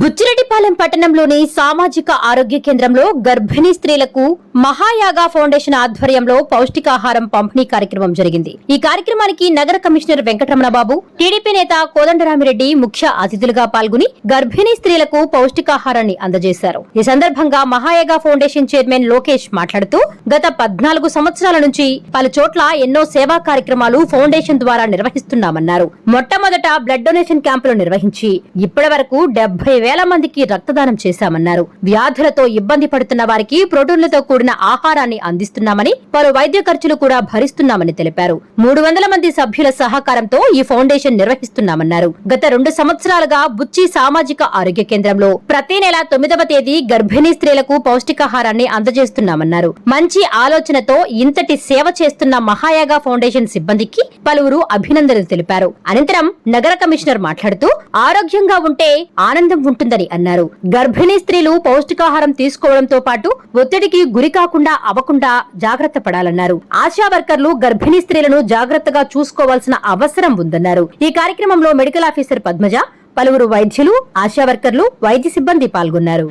బుచ్చిరెడ్డిపాలెం పట్టణంలోని సామాజిక ఆరోగ్య కేంద్రంలో గర్భిణీ స్త్రీలకు మహాయాగా ఫౌండేషన్ ఆధ్వర్యంలో పౌష్టికాహారం పంపిణీ కార్యక్రమం జరిగింది. ఈ కార్యక్రమానికి నగర కమిషనర్ వెంకటరమణ బాబు టీడీపీ నేత కోదండరామిరెడ్డి ముఖ్య అతిథులుగా పాల్గొని గర్భిణీ స్త్రీలకు పౌష్టికాహారాన్ని అందజేశారు. ఈ సందర్భంగా మహాయాగా ఫౌండేషన్ చైర్మన్ లోకేష్ మాట్లాడుతూ గత పద్నాలుగు సంవత్సరాల నుంచి పలు చోట్ల ఎన్నో సేవా కార్యక్రమాలు ఫౌండేషన్ ద్వారా నిర్వహిస్తున్నామన్నారు. మొట్టమొదట బ్లడ్ డొనేషన్ క్యాంపులు నిర్వహించి ఇప్పటి వరకు డెబ్బై వేల మందికి రక్తదానం చేశామన్నారు. వ్యాధులతో ఇబ్బంది పడుతున్న వారికి ప్రోటీన్లతో కూడిన ఆహారాన్ని అందిస్తున్నామని పలు వైద్య ఖర్చులు కూడా భరిస్తున్నామని తెలిపారు. మూడు వందల మంది సభ్యుల సహకారంతో ఈ ఫౌండేషన్ నిర్వహిస్తున్నామన్నారు. గత రెండు సంవత్సరాలుగా బుచ్చి సామాజిక ఆరోగ్య కేంద్రంలో ప్రతి నెల తొమ్మిదవ తేదీ గర్భిణీ స్త్రీలకు పౌష్టికాహారాన్ని అందజేస్తున్నామన్నారు. మంచి ఆలోచనతో ఇంతటి సేవ చేస్తున్న మహాయాగా ఫౌండేషన్ సిబ్బందికి పలువురు అభినందనలు తెలిపారు. అనంతరం నగర కమిషనర్ మాట్లాడుతూ ఆరోగ్యంగా ఉంటే ఆనందం ఉంటుందని అన్నారు. గర్భిణీ స్త్రీలు పౌష్టికాహారం తీసుకోవడంతో పాటు ఒత్తిడికి గురి కాకుండా అవ్వకుండా జాగ్రత్త పడాలన్నారు. ఆశా వర్కర్లు గర్భిణీ స్త్రీలను జాగ్రత్తగా చూసుకోవాల్సిన అవసరం ఉందన్నారు. ఈ కార్యక్రమంలో మెడికల్ ఆఫీసర్ పద్మజ పలువురు వైద్యులు ఆశా వర్కర్లు వైద్య సిబ్బంది పాల్గొన్నారు.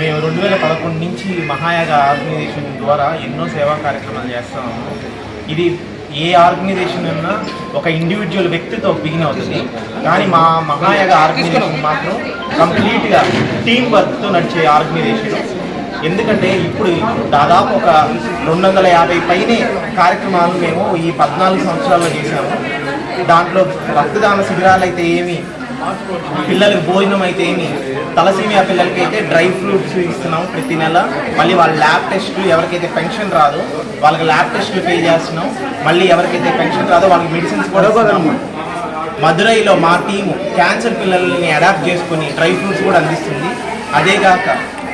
మేము రెండు వేల పదకొండు నుంచి మహాయాగ ఆర్గనైజేషన్ ద్వారా ఎన్నో సేవా కార్యక్రమాలు చేస్తున్నాము. ఇది ఏ ఆర్గనైజేషన్ అన్నా ఒక ఇండివిజువల్ వ్యక్తితో బిగిన్ అవుతుంది. కానీ మా మహాయాగ ఆర్గనైజేషన్ మాత్రం కంప్లీట్గా టీం వర్క్తో నడిచే ఆర్గనైజేషన్. ఎందుకంటే ఇప్పుడు దాదాపు ఒక రెండు వందల యాభై పైనే కార్యక్రమాలు మేము ఈ పద్నాలుగు సంవత్సరాల్లో చేసాము దాంట్లో రక్తదాన శిబిరాలు అయితే ఏమి పిల్లలకు భోజనం అయితే ఏమి తలసీమియా పిల్లలకి అయితే డ్రై ఫ్రూట్స్ ఇస్తున్నాం ప్రతి నెల. మళ్ళీ వాళ్ళ ల్యాబ్ టెస్ట్లు ఎవరికైతే పెన్షన్ రాదో వాళ్ళకి ల్యాబ్ టెస్ట్లు పే చేస్తున్నాం. మళ్ళీ ఎవరికైతే పెన్షన్ రాదో వాళ్ళకి మెడిసిన్స్ కూడా మధురైలో మదురైలో మా టీము క్యాన్సర్ పిల్లల్ని అడాప్ట్ చేసుకొని డ్రై ఫ్రూట్స్ కూడా అందిస్తుంది. అదేగాక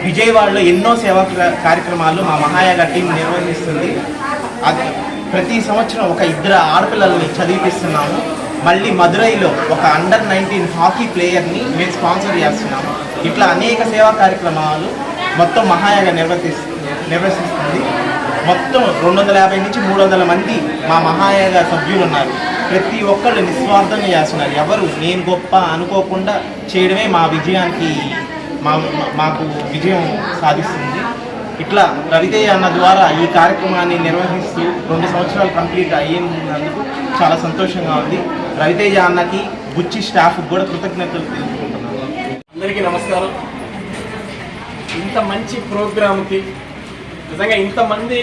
విజయవాడలో ఎన్నో సేవా కార్యక్రమాలు మా మహాయాగ టీం నిర్వహిస్తుంది. అది ప్రతి సంవత్సరం ఒక ఇద్దరు ఆడపిల్లల్ని చదివిపిస్తున్నాము. మళ్ళీ మదురైలో ఒక అండర్ నైన్టీన్ హాకీ ప్లేయర్ని మేము స్పాన్సర్ చేస్తున్నాము ఇట్లా అనేక సేవా కార్యక్రమాలు మొత్తం మహాయాగ నిర్వర్తిస్తుంది. నిర్వహిస్తుంది మొత్తం రెండు వందల యాభై నుంచి మూడు వందల మంది మా మహాయాగ సభ్యులు ఉన్నారు. ప్రతి ఒక్కళ్ళు నిస్వార్థంగా చేస్తున్నారు. ఎవరు నేను గొప్ప అనుకోకుండా చేయడమే మా విజయానికి మా మా- మాకు విజయం సాధిస్తుంది. ఇట్లా రవితేజ అన్న ద్వారా ఈ కార్యక్రమాన్ని నిర్వహిస్తూ రెండు సంవత్సరాలు కంప్లీట్ అయ్యినందుకు చాలా సంతోషంగా ఉంది. రవితేజ అన్నకి బుచ్చి స్టాఫ్ కూడా కృతజ్ఞతలు తెలుపుకుంటున్నాను. అందరికీ నమస్కారం. ఇంత మంచి ప్రోగ్రామ్కి నిజంగా ఇంతమంది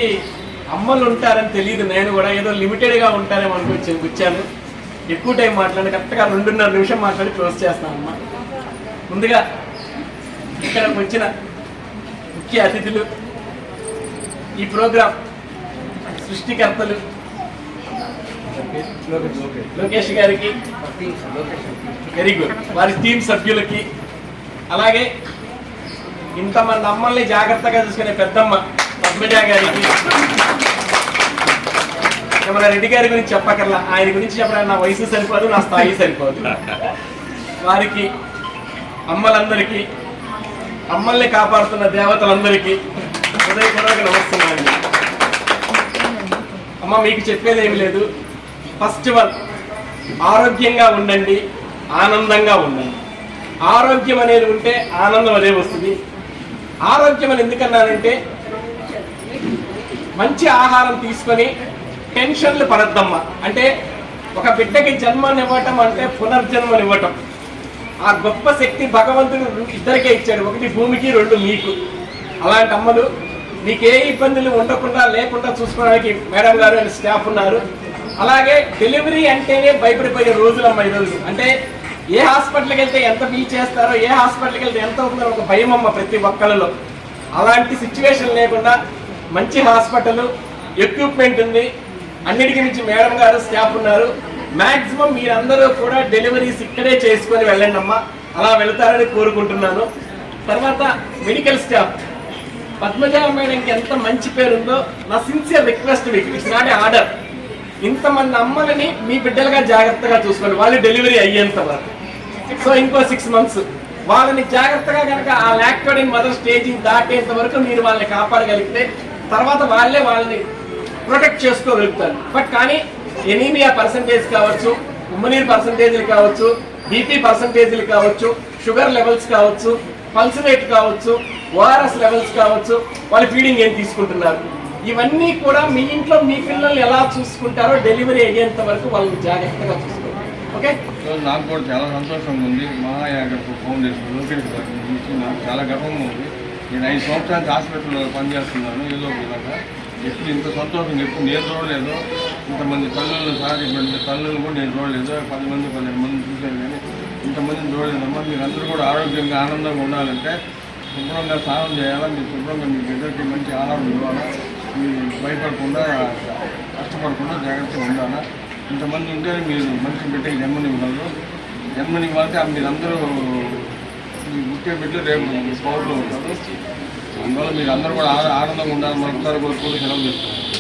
అమ్మలు ఉంటారని తెలియదు. నేను కూడా ఏదో లిమిటెడ్గా ఉంటారేమో అనుకొచ్చి వచ్చాను ఎక్కువ టైం మాట్లాడి కరెక్ట్గా రెండున్నర నిమిషం మాట్లాడి క్లోజ్ చేస్తానమ్మా. ముందుగా ఇక్కడికి వచ్చిన ముఖ్య అతిథులు ఈ ప్రోగ్రాం సృష్టికర్తలు లోకేష్ గారికి వెరీ గుడ్ వారి టీం సభ్యులకి. అలాగే ఇంతమంది అమ్మల్ని జాగ్రత్తగా చూసుకునే పెద్దమ్మ పద్మజ గారికి. మన రెడ్డి గారి గురించి చెప్పకర్లా ఆయన గురించి చెప్పడానికి నా వయసు సరిపోదు నా స్థాయి సరిపోదు. వారికి అమ్మలందరికీ అమ్మల్ని కాపాడుతున్న దేవతలందరికీ హృదయపూర్వక నమస్తున్నాను అమ్మ మీకు చెప్పేది ఏమి లేదు ఫస్ట్ వన్ ఆరోగ్యంగా ఉండండి ఆనందంగా ఉండండి. ఆరోగ్యం అనేది ఉంటే ఆనందం అదే వస్తుంది. ఆరోగ్యం అని ఎందుకన్నానంటే మంచి ఆహారం తీసుకొని టెన్షన్లు పడద్దమ్మా. అంటే ఒక బిడ్డకి జన్మనివ్వటం అంటే పునర్జన్మనివ్వటం ఆ గొప్ప శక్తి భగవంతుడు ఇద్దరికే ఇచ్చాడు. ఒకటి భూమికి రెండు మీకు. అలాంటి అమ్మలు మీకు ఏ ఇబ్బందులు ఉండకుండా లేకుండా చూసుకోవడానికి మేడం గారు అండ్ స్టాఫ్ ఉన్నారు. అలాగే డెలివరీ అంటేనే భయపడిపోయే రోజులు అమ్మ ఈరోజు. అంటే ఏ హాస్పిటల్కి వెళ్తే ఎంత బిల్ చేస్తారో ఏ హాస్పిటల్కి వెళ్తే ఎంత అవుతుందో ఒక భయం అమ్మ ప్రతి ఒక్కళ్ళలో. అలాంటి సిచ్యువేషన్ లేకుండా మంచి హాస్పిటల్ ఎక్విప్మెంట్ ఉంది. అన్నిటికీ మించి మేడం గారు స్టాఫ్ ఉన్నారు. మ్యాక్సిమం మీరందరూ కూడా డెలివరీస్ ఇక్కడే చేసుకొని వెళ్ళండి అమ్మా. అలా వెళ్తారని కోరుకుంటున్నాను. తర్వాత మెడికల్ స్టాఫ్ పద్మజ మేడంకి ఎంత మంచి పేరు ఉందో నా సిన్సియర్ రిక్వెస్ట్ మీకు. ఇట్స్ నాట్ ఏ ఆర్డర్ ఇంతమంది అమ్మలని మీ బిడ్డలుగా జాగ్రత్తగా చూసుకోండి. వాళ్ళు డెలివరీ అయ్యేంత వరకు. సో ఇంకో సిక్స్ మంత్స్ వాళ్ళని జాగ్రత్తగా కనుక ఆ లాక్టోడిన్ మదర్ స్టేజింగ్ దాటేంత వరకు మీరు వాళ్ళని కాపాడగలిగితే తర్వాత వాళ్ళే వాళ్ళని ప్రొటెక్ట్ చేసుకోగలుగుతారు. బట్ కానీ ఎనీమియా పర్సంటేజ్ కావచ్చు ఉమ్మనీర్ పర్సంటేజ్లు కావచ్చు బీపీ పర్సంటేజ్లు కావచ్చు షుగర్ లెవెల్స్ కావచ్చు పల్స్ రేట్ కావచ్చు ఓఆర్ఎస్ లెవెల్స్ కావచ్చు వాళ్ళ ఫీడింగ్ ఏం తీసుకుంటున్నారు? ఇవన్నీ కూడా మీ ఇంట్లో మీ పిల్లల్ని ఎలా చూసుకుంటారో డెలివరీ అయ్యేంత వరకు వాళ్ళని జాగ్రత్తగా చూసుకోండి ఓకే నాకు కూడా చాలా సంతోషంగా ఉంది. మహాయాగర్ ఫౌండేషన్ లోకేష్ గురించి నాకు చాలా గర్వంగా ఉంది. నేను ఐదు సంవత్సరానికి హాస్పిటల్లో పనిచేస్తున్నాను ఏదో ఒక విధంగా ఎప్పుడు ఇంత సంతోషం ఎప్పుడు నేను చూడలేదు. ఇంతమంది తల్లులు సాధించిన తల్లులు కూడా నేను చూడలేదు. పది మంది పన్నెండు మంది చూశాను కానీ ఇంతమందిని చూడలేదమ్మా మీరు అందరూ కూడా ఆరోగ్యంగా ఆనందంగా ఉండాలంటే శుభ్రంగా స్నానం చేయాలా? మీరు శుభ్రంగా మీ బిడ్డకి మంచి ఆహారం ఇవ్వాలా? మీరు భయపడకుండా కష్టపడకుండా జాగ్రత్తగా ఉండాలా? ఇంతమంది ఉంటే మీరు మంచి బిడ్డకి జన్మనివ్వగలరు జన్మనివ్వాలంటే మీరందరూ మీ ముఖ్య బిడ్డలు రేపు పౌరులు ఉంటారు. అందువల్ల మీరు అందరూ కూడా ఆనందంగా ఉండాలని మరొకసారి కోరుకుంటూ సెలవు చేస్తున్నారు